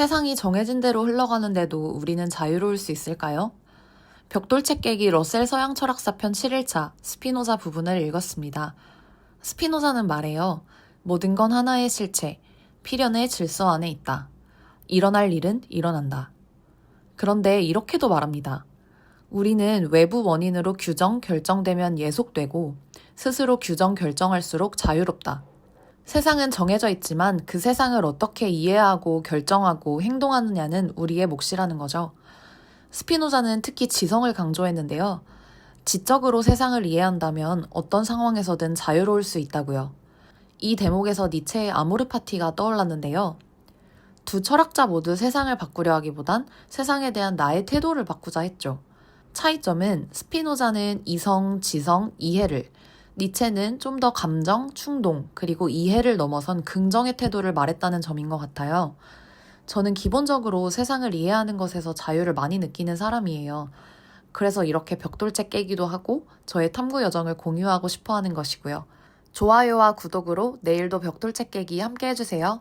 세상이 정해진 대로 흘러가는데도 우리는 자유로울 수 있을까요? 벽돌책 깨기 러셀 서양 철학사 편 7일차 스피노자 부분을 읽었습니다. 스피노자는 말해요. 모든 건 하나의 실체, 필연의 질서 안에 있다. 일어날 일은 일어난다. 그런데 이렇게도 말합니다. 우리는 외부 원인으로 규정, 결정되면 예속되고 스스로 규정, 결정할수록 자유롭다. 세상은 정해져 있지만 그 세상을 어떻게 이해하고 결정하고 행동하느냐는 우리의 몫이라는 거죠. 스피노자는 특히 지성을 강조했는데요. 지적으로 세상을 이해한다면 어떤 상황에서든 자유로울 수 있다고요. 이 대목에서 니체의 아모르 파티가 떠올랐는데요. 두 철학자 모두 세상을 바꾸려 하기보단 세상에 대한 나의 태도를 바꾸자 했죠. 차이점은 스피노자는 이성, 지성, 이해를, 니체는 좀 더 감정, 충동, 그리고 이해를 넘어선 긍정의 태도를 말했다는 점인 것 같아요. 저는 기본적으로 세상을 이해하는 것에서 자유를 많이 느끼는 사람이에요. 그래서 이렇게 벽돌책 깨기도 하고 저의 탐구 여정을 공유하고 싶어 하는 것이고요. 좋아요와 구독으로 내일도 벽돌책 깨기 함께 해주세요.